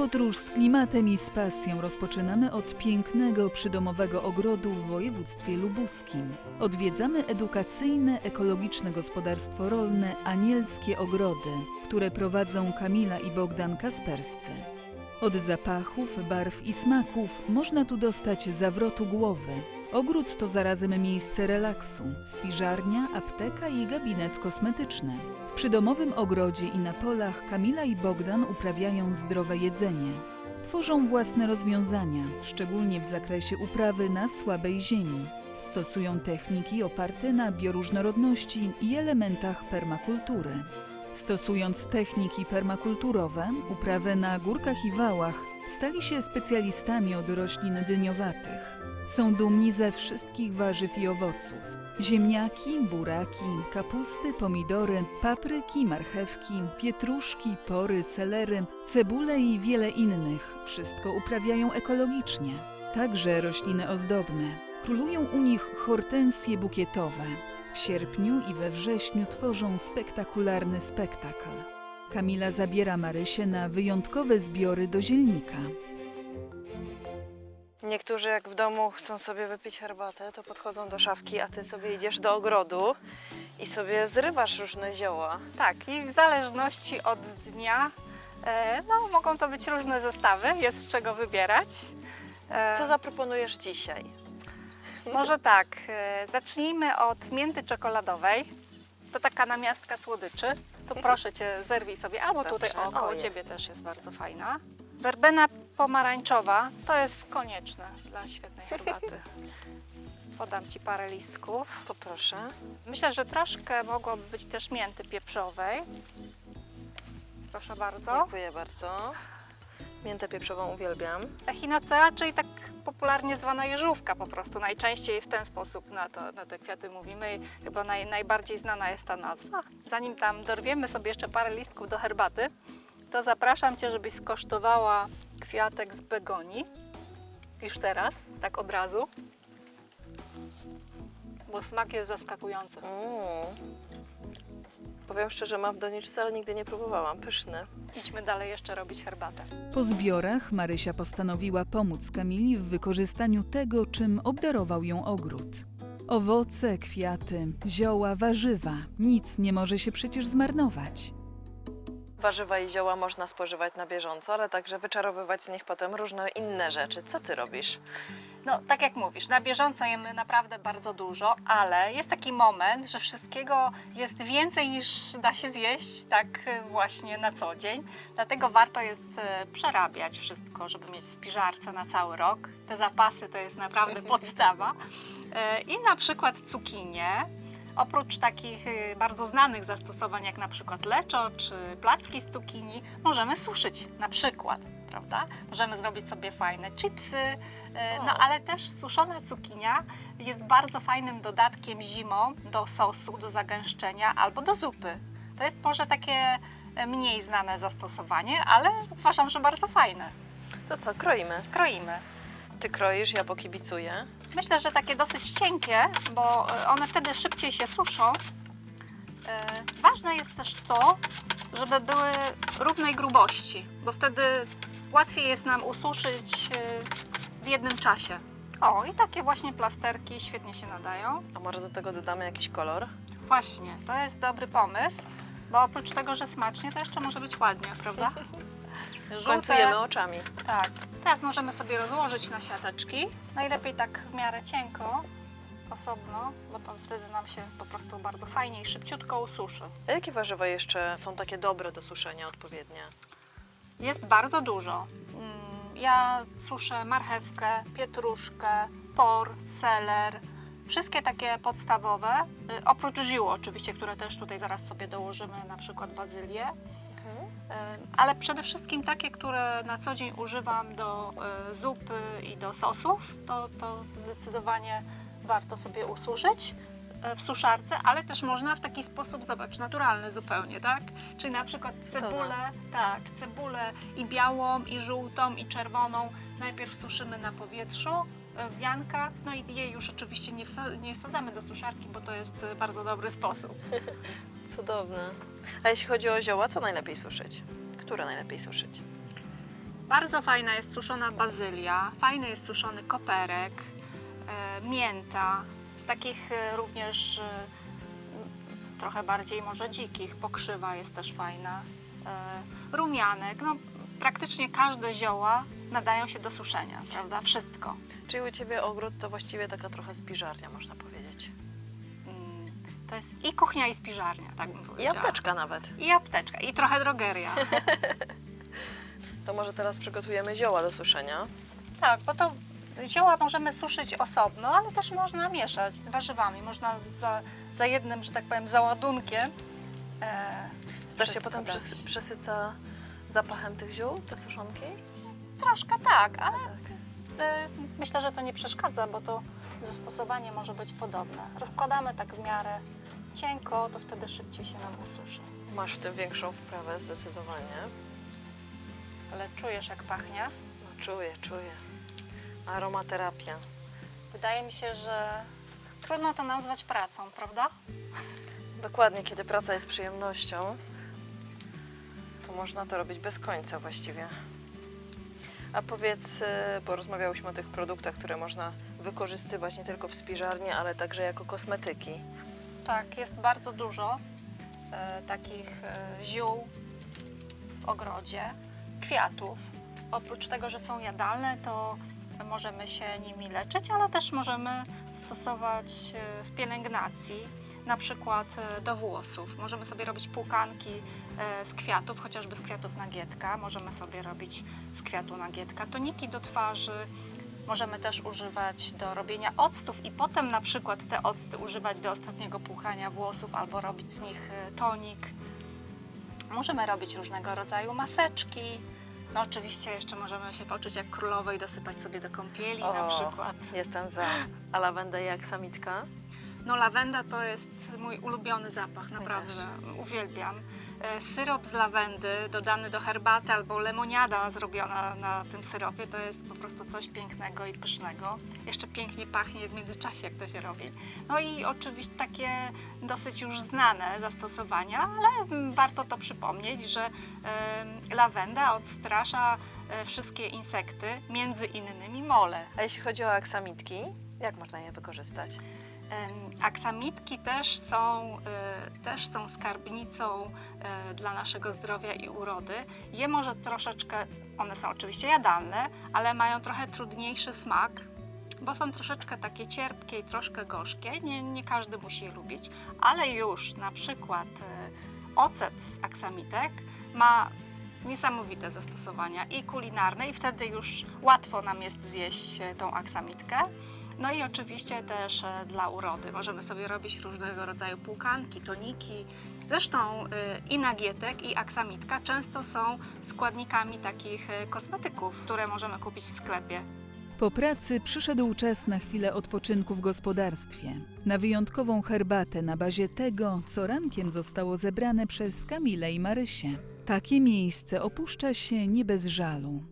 podróż z klimatem i z pasją rozpoczynamy od pięknego przydomowego ogrodu w województwie lubuskim. Odwiedzamy edukacyjne, ekologiczne gospodarstwo rolne Anielskie Ogrody, które prowadzą Kamila i Bogdan Kasperscy. Od zapachów, barw i smaków można tu dostać zawrotu głowy. Ogród to zarazem miejsce relaksu, spiżarnia, apteka i gabinet kosmetyczny. W przydomowym ogrodzie i na polach Kamila i Bogdan uprawiają zdrowe jedzenie. Tworzą własne rozwiązania, szczególnie w zakresie uprawy na słabej ziemi. Stosują techniki oparte na bioróżnorodności i elementach permakultury. Stosując techniki permakulturowe, uprawę na górkach i wałach, stali się specjalistami od roślin dyniowatych. Są dumni ze wszystkich warzyw i owoców. Ziemniaki, buraki, kapusty, pomidory, papryki, marchewki, pietruszki, pory, selery, cebule i wiele innych. Wszystko uprawiają ekologicznie. Także rośliny ozdobne. Królują u nich hortensje bukietowe. W sierpniu i we wrześniu tworzą spektakularny spektakl. Kamila zabiera Marysię na wyjątkowe zbiory do zielnika. Niektórzy jak w domu chcą sobie wypić herbatę, to podchodzą do szafki, a ty sobie idziesz do ogrodu i sobie zrywasz różne zioła. Tak, i w zależności od dnia e, no, mogą to być różne zestawy, jest z czego wybierać. E, Co zaproponujesz dzisiaj? Może tak, e, zacznijmy od mięty czekoladowej. To taka namiastka słodyczy. To proszę Cię, zerwij sobie, albo tutaj o, O, koło jest. Ciebie też jest bardzo fajna. Werbena pomarańczowa to jest konieczne dla świetnej herbaty. Podam Ci parę listków. Poproszę. Myślę, że troszkę mogłoby być też mięty pieprzowej. Proszę bardzo. Dziękuję bardzo. Miętę pieprzową uwielbiam. Echinacea, czyli tak popularnie zwana jeżówka po prostu. Najczęściej w ten sposób na, to, na te kwiaty mówimy. Chyba naj, najbardziej znana jest ta nazwa. Zanim tam dorwiemy sobie jeszcze parę listków do herbaty, to zapraszam Cię, żebyś skosztowała kwiatek z begonii. Już teraz, tak od razu. Bo smak jest zaskakujący. Mm. Powiem szczerze, mam w doniczce, ale nigdy nie próbowałam. Pyszny. Idźmy dalej jeszcze robić herbatę. Po zbiorach Marysia postanowiła pomóc Kamili w wykorzystaniu tego, czym obdarował ją ogród. Owoce, kwiaty, zioła, warzywa nic nie może się przecież zmarnować. Warzywa i zioła można spożywać na bieżąco, ale także wyczarowywać z nich potem różne inne rzeczy. Co ty robisz? No, tak jak mówisz, na bieżąco jemy naprawdę bardzo dużo, ale jest taki moment, że wszystkiego jest więcej niż da się zjeść tak e, właśnie na co dzień. Dlatego warto jest e, przerabiać wszystko, żeby mieć spiżarce na cały rok. Te zapasy to jest naprawdę podstawa. E, I na przykład cukinie. Oprócz takich y, bardzo znanych zastosowań, jak na przykład leczo czy placki z cukinii, możemy suszyć na przykład, prawda? Możemy zrobić sobie fajne chipsy, y, no ale też suszona cukinia jest bardzo fajnym dodatkiem zimą do sosu, do zagęszczenia albo do zupy. To jest może takie e, mniej znane zastosowanie, ale uważam, że bardzo fajne. To co, kroimy? Kroimy. Ty kroisz, ja pokibicuję. Myślę, że takie dosyć cienkie, bo e, one wtedy szybciej się suszą. E, Ważne jest też to, żeby były równej grubości, bo wtedy łatwiej jest nam ususzyć e, w jednym czasie. O, i takie właśnie plasterki świetnie się nadają. A może do tego dodamy jakiś kolor? Właśnie, to jest dobry pomysł, bo oprócz tego, że smacznie, to jeszcze może być ładnie, prawda? W końcu jemy oczami. Tak. Teraz możemy sobie rozłożyć na siateczki. Najlepiej tak w miarę cienko, osobno, bo to wtedy nam się po prostu bardzo fajnie i szybciutko ususzy. A jakie warzywa jeszcze są takie dobre do suszenia odpowiednie? Jest bardzo dużo. Mm, Ja suszę marchewkę, pietruszkę, por, seler. Wszystkie takie podstawowe, y, oprócz ziół oczywiście, które też tutaj zaraz sobie dołożymy, na przykład bazylię. Y, ale przede wszystkim takie, które na co dzień używam do y, zupy i do sosów, to, to zdecydowanie warto sobie ususzyć y, w suszarce, ale też można w taki sposób, zobacz, naturalny zupełnie, tak? Czyli na przykład cebulę, tak, cebulę i białą, i żółtą, i czerwoną najpierw suszymy na powietrzu, w wiankach, no i jej już oczywiście nie, wsa- nie wsadzamy do suszarki, bo to jest bardzo dobry sposób. Cudowne. A jeśli chodzi o zioła, co najlepiej suszyć? Które najlepiej suszyć? Bardzo fajna jest suszona bazylia, fajny jest suszony koperek, e, mięta, z takich e, również e, trochę bardziej może dzikich, pokrzywa jest też fajna, e, rumianek, no praktycznie każde zioła nadają się do suszenia, prawda? Wszystko. Czyli u Ciebie ogród to właściwie taka trochę spiżarnia, można powiedzieć. To jest i kuchnia, i spiżarnia, tak bym I powiedziała. apteczka nawet. I apteczka, i trochę drogeria. To może teraz przygotujemy zioła do suszenia. Tak, bo to zioła możemy suszyć osobno, ale też można mieszać z warzywami. Można za, za jednym, że tak powiem, załadunkiem. E, Też się wszystko potem dać. przys- przesyca zapachem tych ziół, te suszonki? Troszkę tak, ale Tak. e, myślę, że to nie przeszkadza, bo to zastosowanie może być podobne. Rozkładamy tak w miarę cienko, to wtedy szybciej się nam ususzy. Masz w tym większą wprawę zdecydowanie. Ale czujesz, jak pachnie? No, czuję, czuję. Aromaterapia. Wydaje mi się, że trudno to nazwać pracą, prawda? Dokładnie, kiedy praca jest przyjemnością, to można to robić bez końca właściwie. A powiedz, bo rozmawiałyśmy o tych produktach, które można wykorzystywać nie tylko w spiżarni, ale także jako kosmetyki. Tak, jest bardzo dużo e, takich e, ziół w ogrodzie, kwiatów. Oprócz tego, że są jadalne, to możemy się nimi leczyć, ale też możemy stosować e, w pielęgnacji, na przykład e, do włosów. Możemy sobie robić płukanki e, z kwiatów, chociażby z kwiatów nagietka. Możemy sobie robić z kwiatu nagietka toniki do twarzy, Możemy też używać do robienia octów i potem na przykład te octy używać do ostatniego płuchania włosów albo robić z nich e, tonik. Możemy robić różnego rodzaju maseczki. No oczywiście jeszcze możemy się poczuć jak królowo i dosypać sobie do kąpieli na przykład. Jestem za. A lawendę jak samitka? No lawenda to jest mój ulubiony zapach, naprawdę uwielbiam. E, Syrop z lawendy dodany do herbaty albo lemoniada zrobiona na tym syropie to jest po prostu coś pięknego i pysznego. Jeszcze pięknie pachnie w międzyczasie, jak to się robi. No i oczywiście takie dosyć już znane zastosowania, ale warto to przypomnieć, że lawenda odstrasza e, wszystkie insekty, między innymi mole. A jeśli chodzi o aksamitki, jak można je wykorzystać? Aksamitki też są, e, też są skarbnicą e, dla naszego zdrowia i urody. Je może troszeczkę, one są oczywiście jadalne, ale mają trochę trudniejszy smak, bo są troszeczkę takie cierpkie i troszkę gorzkie. Nie, nie każdy musi je lubić, ale już na przykład e, ocet z aksamitek ma niesamowite zastosowania i kulinarne i wtedy już łatwo nam jest zjeść tą aksamitkę. No i oczywiście też e, dla urody. Możemy sobie robić różnego rodzaju płukanki, toniki. Zresztą e, i nagietek, i aksamitka często są składnikami takich e, kosmetyków, które możemy kupić w sklepie. Po pracy przyszedł czas na chwilę odpoczynku w gospodarstwie. Na wyjątkową herbatę na bazie tego, co rankiem zostało zebrane przez Kamilę i Marysię. Takie miejsce opuszcza się nie bez żalu.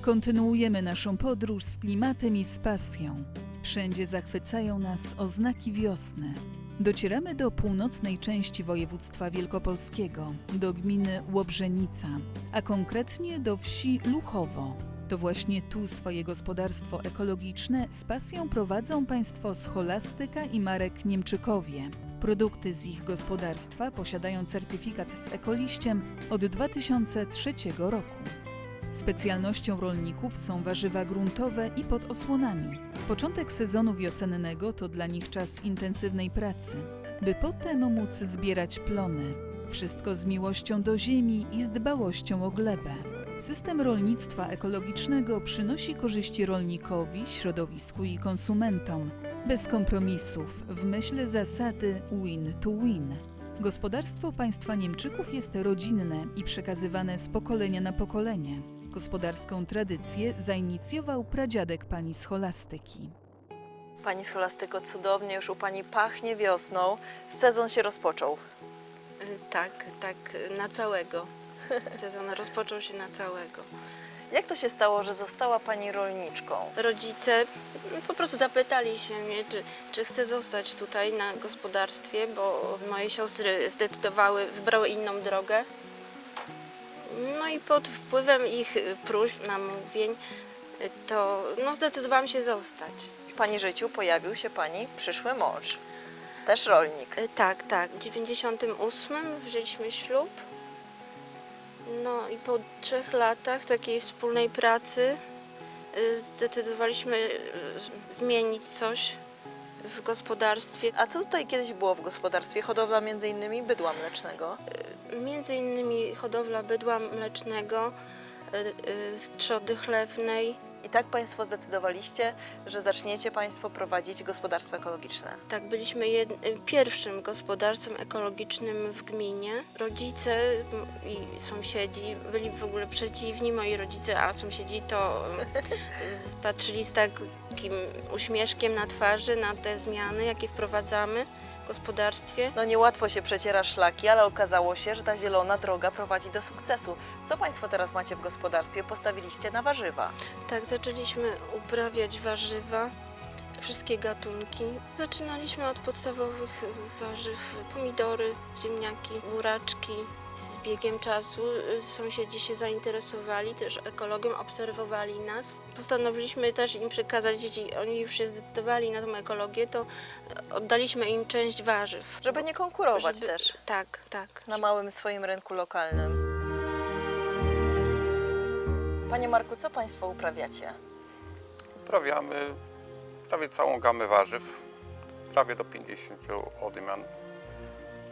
Kontynuujemy naszą podróż z klimatem i z pasją. Wszędzie zachwycają nas oznaki wiosny. Docieramy do północnej części województwa wielkopolskiego, do gminy Łobrzenica, a konkretnie do wsi Luchowo. To właśnie tu swoje gospodarstwo ekologiczne z pasją prowadzą państwo Scholastyka i Marek Niemczykowie. Produkty z ich gospodarstwa posiadają certyfikat z ekoliściem od 2003 roku. Specjalnością rolników są warzywa gruntowe i pod osłonami. Początek sezonu wiosennego to dla nich czas intensywnej pracy, by potem móc zbierać plony. Wszystko z miłością do ziemi i z dbałością o glebę. System rolnictwa ekologicznego przynosi korzyści rolnikowi, środowisku i konsumentom. Bez kompromisów, w myśl zasady win to win. Gospodarstwo państwa Niemczyków jest rodzinne i przekazywane z pokolenia na pokolenie. Gospodarską tradycję zainicjował pradziadek pani scholastyki. Pani scholastyko, cudownie już u Pani pachnie wiosną. Sezon się rozpoczął. Y, Tak, tak, na całego. Sezon rozpoczął się na całego. Jak to się stało, że została Pani rolniczką? Rodzice po prostu zapytali się mnie, czy, czy chcę zostać tutaj na gospodarstwie, bo moje siostry zdecydowały, wybrały inną drogę. No i pod wpływem ich y, próśb, namówień, y, to no, zdecydowałam się zostać. W Pani życiu pojawił się Pani przyszły mąż, też rolnik. Y, Tak, tak. W 98 wzięliśmy ślub. No i po trzech latach takiej wspólnej pracy y, zdecydowaliśmy y, zmienić coś w gospodarstwie. A co tutaj kiedyś było w gospodarstwie? Hodowla między innymi bydła mlecznego. Między innymi hodowla bydła mlecznego, y, y, trzody chlewnej. I tak Państwo zdecydowaliście, że zaczniecie Państwo prowadzić gospodarstwo ekologiczne. Tak, byliśmy jed... pierwszym gospodarstwem ekologicznym w gminie. Rodzice i sąsiedzi byli w ogóle przeciwni, moi rodzice, a sąsiedzi to patrzyli z takim uśmieszkiem na twarzy na te zmiany, jakie wprowadzamy gospodarstwie. No niełatwo się przeciera szlaki, ale okazało się, że ta zielona droga prowadzi do sukcesu. Co Państwo teraz macie w gospodarstwie? Postawiliście na warzywa. Tak, zaczęliśmy uprawiać warzywa, wszystkie gatunki. Zaczynaliśmy od podstawowych warzyw, pomidory, ziemniaki, buraczki. Z biegiem czasu y, sąsiedzi się zainteresowali też ekologią, obserwowali nas. Postanowiliśmy też im przekazać, jeśli oni już się zdecydowali na tą ekologię, to oddaliśmy im część warzyw. Żeby nie konkurować Żeby- też Tak, tak. na małym swoim rynku lokalnym. Panie Marku, co Państwo uprawiacie? Uprawiamy prawie całą gamę warzyw, prawie do 50 odmian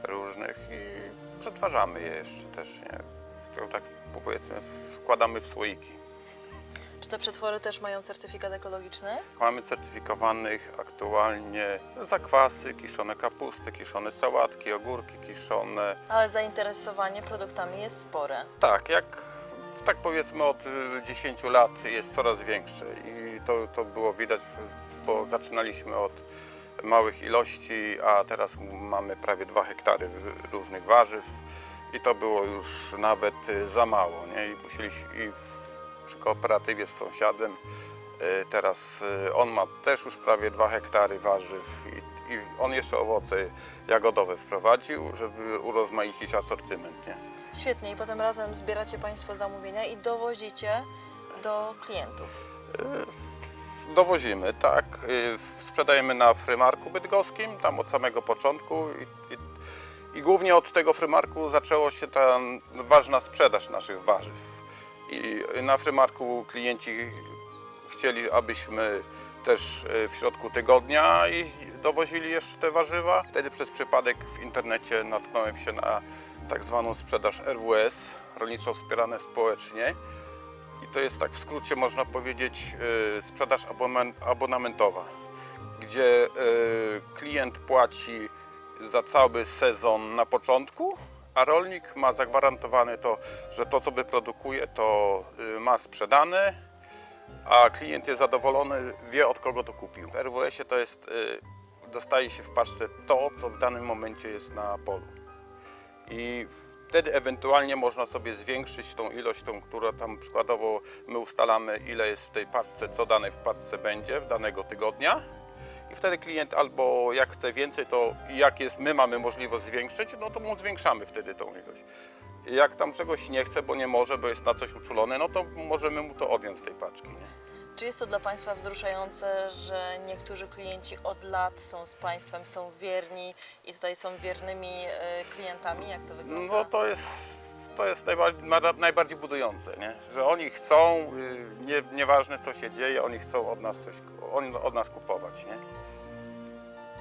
różnych i przetwarzamy je jeszcze też, nie? To tak powiedzmy wkładamy w słoiki. Czy te przetwory też mają certyfikat ekologiczny? Mamy certyfikowanych aktualnie zakwasy, kiszone kapusty, kiszone sałatki, ogórki kiszone. Ale zainteresowanie produktami jest spore. Tak, jak tak powiedzmy od y, 10 lat jest coraz większe i to, to było widać, bo zaczynaliśmy od małych ilości, a teraz mamy prawie 2 hektary różnych warzyw i to było już nawet y, za mało, nie? I musieliśmy i w, przy kooperatywie z sąsiadem y, teraz y, on ma też już prawie 2 hektary warzyw i, i on jeszcze owoce jagodowe wprowadził, żeby urozmaicić asortyment, nie? Świetnie, i potem razem zbieracie Państwo zamówienia i dowozicie do klientów. Dowozimy, tak. Y, Sprzedajemy na frymarku bydgoskim, tam od samego początku i, i, i głównie od tego frymarku zaczęła się ta ważna sprzedaż naszych warzyw. I na frymarku klienci chcieli, abyśmy też y, w środku tygodnia jeździ- dowozili jeszcze te warzywa. Wtedy przez przypadek w internecie natknąłem się na tak zwaną sprzedaż RWS, rolniczo wspierane społecznie. I to jest tak w skrócie można powiedzieć y, sprzedaż abonamentowa, gdzie y, klient płaci za cały sezon na początku, a rolnik ma zagwarantowane to, że to co wyprodukuje to y, ma sprzedane, a klient jest zadowolony, wie od kogo to kupił. W RWS-ie to jest, dostaje się w paczce to, co w danym momencie jest na polu. I wtedy ewentualnie można sobie zwiększyć tą ilość, tą, która tam przykładowo my ustalamy, ile jest w tej paczce, co dane w paczce będzie w danego tygodnia. I wtedy klient albo jak chce więcej, to jak jest, my mamy możliwość zwiększyć, no to mu zwiększamy wtedy tą ilość. Jak tam czegoś nie chce, bo nie może, bo jest na coś uczulony, no to możemy mu to odjąć z tej paczki. Nie? Czy jest to dla Państwa wzruszające, że niektórzy klienci od lat są z Państwem, są wierni i tutaj są wiernymi e, klientami? Jak to wygląda? No to jest, to jest najbardziej, na- najbardziej budujące, nie? że oni chcą, y, nie, nieważne co się dzieje, oni chcą od nas coś, oni od nas kupować. Nie?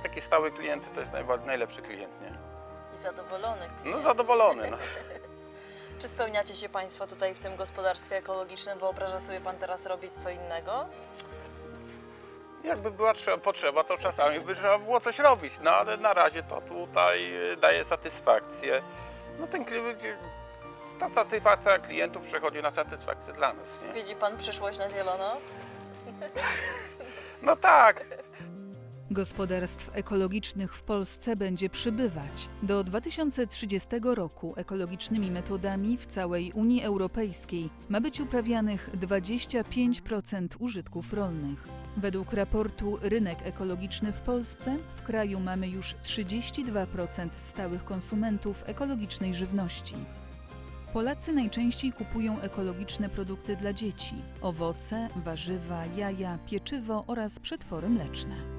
Taki stały klient to jest najlepszy klient. Nie? I zadowolony klient. No zadowolony. No. Czy spełniacie się Państwo tutaj w tym gospodarstwie ekologicznym? Wyobraża sobie Pan teraz robić co innego? Jakby była trzeba, potrzeba, to czasami by trzeba było coś robić, no ale na razie to tutaj y, daje satysfakcję. No ten klient, ta satysfakcja klientów przechodzi na satysfakcję dla nas. Nie? Widzi Pan przyszłość na zielono? No tak, Gospodarstw ekologicznych w Polsce będzie przybywać. Do 2030 roku ekologicznymi metodami w całej Unii Europejskiej ma być uprawianych 25% użytków rolnych. Według raportu Rynek ekologiczny w Polsce w kraju mamy już 32% stałych konsumentów ekologicznej żywności. Polacy najczęściej kupują ekologiczne produkty dla dzieci: owoce, warzywa, jaja, pieczywo oraz przetwory mleczne.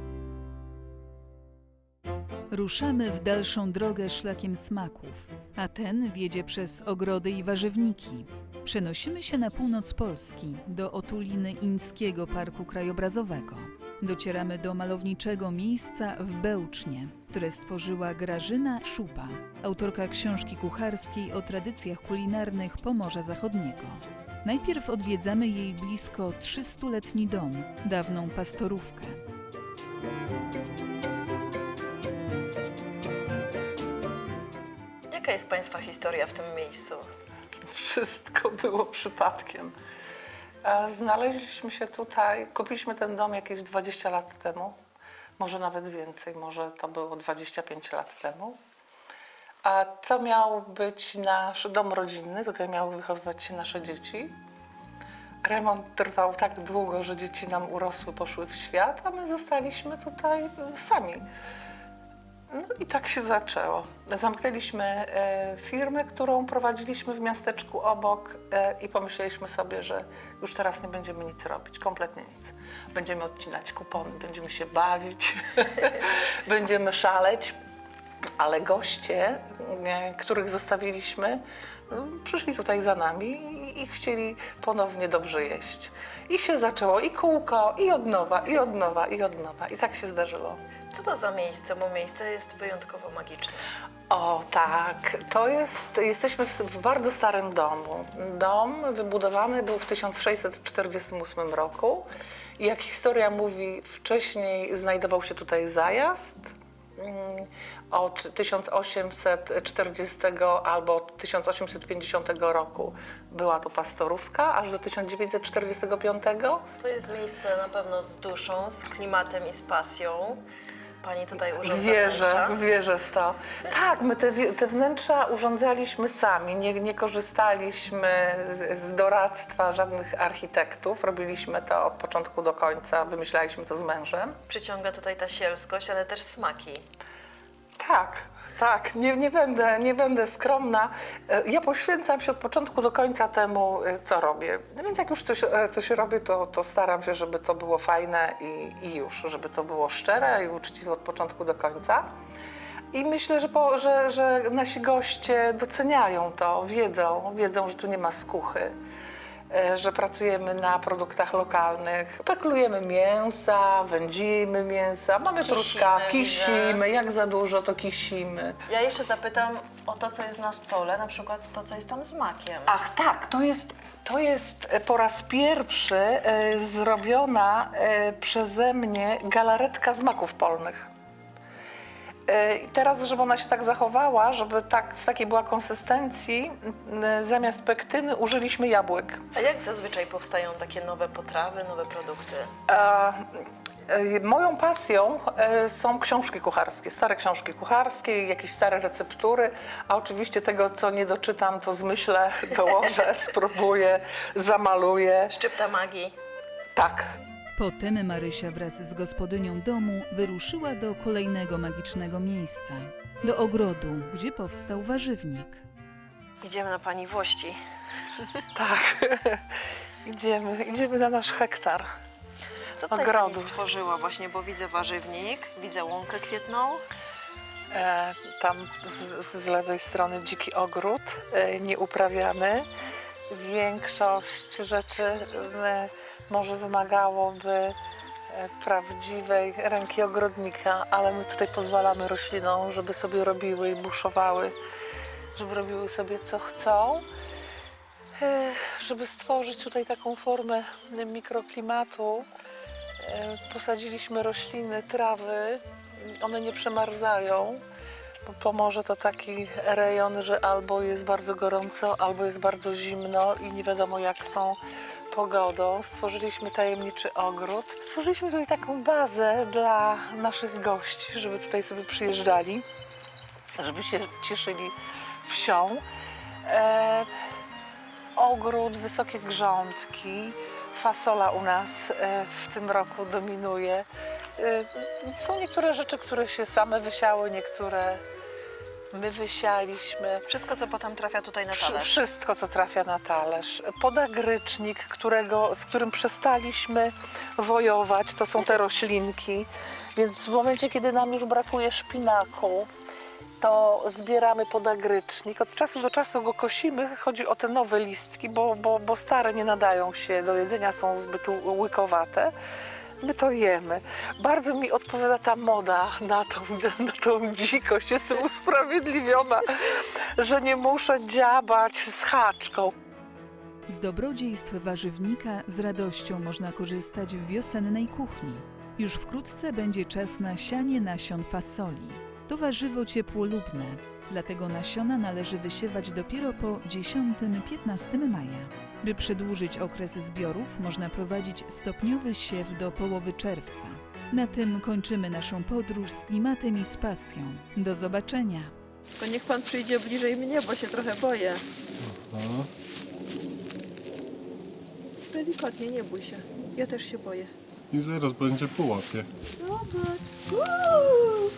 Ruszamy w dalszą drogę szlakiem smaków, a ten wiedzie przez ogrody i warzywniki. Przenosimy się na północ Polski, do otuliny Ińskiego Parku Krajobrazowego. Docieramy do malowniczego miejsca w Bełcznie, które stworzyła Grażyna Szupa, autorka książki kucharskiej o tradycjach kulinarnych Pomorza Zachodniego. Najpierw odwiedzamy jej blisko 300-letni dom, dawną pastorówkę. Jaka jest Państwa historia w tym miejscu? Wszystko było przypadkiem. E, Znaleźliśmy się tutaj, kupiliśmy ten dom jakieś 20 lat temu, może nawet więcej, może to było 25 lat temu. A to miał być nasz dom rodzinny, tutaj miały wychowywać się nasze dzieci. Remont trwał tak długo, że dzieci nam urosły, poszły w świat, a my zostaliśmy tutaj sami. No i tak się zaczęło. Zamknęliśmy e, firmę, którą prowadziliśmy w miasteczku obok e, i pomyśleliśmy sobie, że już teraz nie będziemy nic robić, kompletnie nic. Będziemy odcinać kupony, będziemy się bawić, będziemy szaleć, ale goście, e, których zostawiliśmy, przyszli tutaj za nami i chcieli ponownie dobrze jeść. I się zaczęło i kółko, i od nowa, i od nowa, i od nowa. I tak się zdarzyło. Co to za miejsce? Bo miejsce jest wyjątkowo magiczne. O tak, to jest, jesteśmy w, w bardzo starym domu. Dom wybudowany był w 1648 roku. I jak historia mówi, wcześniej znajdował się tutaj zajazd. Mm, Od 1840 albo od 1850 roku była to pastorówka, aż do 1945. To jest miejsce na pewno z duszą, z klimatem i z pasją. Pani tutaj urządza Wierzę, wnętrza. wierzę w to. Tak, my te, te wnętrza urządzaliśmy sami, nie, nie korzystaliśmy z, z doradztwa żadnych architektów. Robiliśmy to od początku do końca, wymyślaliśmy to z mężem. Przyciąga tutaj ta sielskość, ale też smaki. Tak, tak, nie, nie, będę, nie będę skromna. E, Ja poświęcam się od początku do końca temu, e, co robię. No więc jak już coś, e, coś robię, to, to staram się, żeby to było fajne i, i już, żeby to było szczere i uczciwe od początku do końca. I myślę, że, po, że, że nasi goście doceniają to, wiedzą, wiedzą, że tu nie ma skuchy, że pracujemy na produktach lokalnych. Peklujemy mięsa, wędzimy mięsa, mamy Kisimy, truszka, widzę. kisimy, jak za dużo to kisimy. Ja jeszcze zapytam o to, co jest na stole, na przykład to, co jest tam z makiem. Ach tak, to jest, to jest e, po raz pierwszy e, zrobiona e, przeze mnie galaretka z maków polnych. E, i teraz, żeby ona się tak zachowała, żeby tak w takiej była konsystencji, zamiast pektyny użyliśmy jabłek. A jak zazwyczaj powstają takie nowe potrawy, nowe produkty? A, e, Moją pasją e, są książki kucharskie, stare książki kucharskie, jakieś stare receptury, a oczywiście tego, co nie doczytam, to zmyślę, dołożę, spróbuję, zamaluję. Szczypta magii. Tak. Potem Marysia wraz z gospodynią domu wyruszyła do kolejnego magicznego miejsca do ogrodu, gdzie powstał warzywnik. Idziemy na pani włości. Tak. idziemy, idziemy na nasz hektar. Co tutaj Ogrodu. pani stworzyła właśnie, bo widzę warzywnik, widzę łąkę kwietną. E, tam z, z lewej strony dziki ogród, e, nieuprawiany. Większość rzeczy e, może wymagałoby e, prawdziwej ręki ogrodnika, ale my tutaj pozwalamy roślinom, żeby sobie robiły i buszowały, żeby robiły sobie co chcą. E, żeby stworzyć tutaj taką formę mikroklimatu, e, posadziliśmy rośliny, trawy. One nie przemarzają. Bo Pomorze to taki rejon, że albo jest bardzo gorąco, albo jest bardzo zimno i nie wiadomo jak tą pogodą. Stworzyliśmy tajemniczy ogród. Stworzyliśmy tutaj taką bazę dla naszych gości, żeby tutaj sobie przyjeżdżali, żeby się cieszyli wsią. E, ogród, wysokie grządki, fasola u nas e, w tym roku dominuje. E, Są niektóre rzeczy, które się same wysiały, niektóre my wysialiśmy. Wszystko, co potem trafia tutaj na talerz. Wszystko, co trafia na talerz. Podagrycznik, którego, z którym przestaliśmy wojować, to są te roślinki. Więc w momencie, kiedy nam już brakuje szpinaku, to zbieramy podagrycznik. Od czasu do czasu go kosimy. Chodzi o te nowe listki, bo, bo, bo stare nie nadają się do jedzenia, są zbyt łykowate. My to jemy. Bardzo mi odpowiada ta moda na tą, na tą dzikość. Jestem usprawiedliwiona, że nie muszę dziabać z haczką. Z dobrodziejstw warzywnika z radością można korzystać w wiosennej kuchni. Już wkrótce będzie czas na sianie nasion fasoli. To warzywo ciepłolubne, dlatego nasiona należy wysiewać dopiero po 10-15 maja. By przedłużyć okres zbiorów, można prowadzić stopniowy siew do połowy czerwca. Na tym kończymy naszą podróż z klimatem i z pasją. Do zobaczenia! To niech pan przyjdzie bliżej mnie, bo się trochę boję. Delikatnie, nie bój się. Ja też się boję. I zaraz będzie po łapie. Zobacz. Uuu!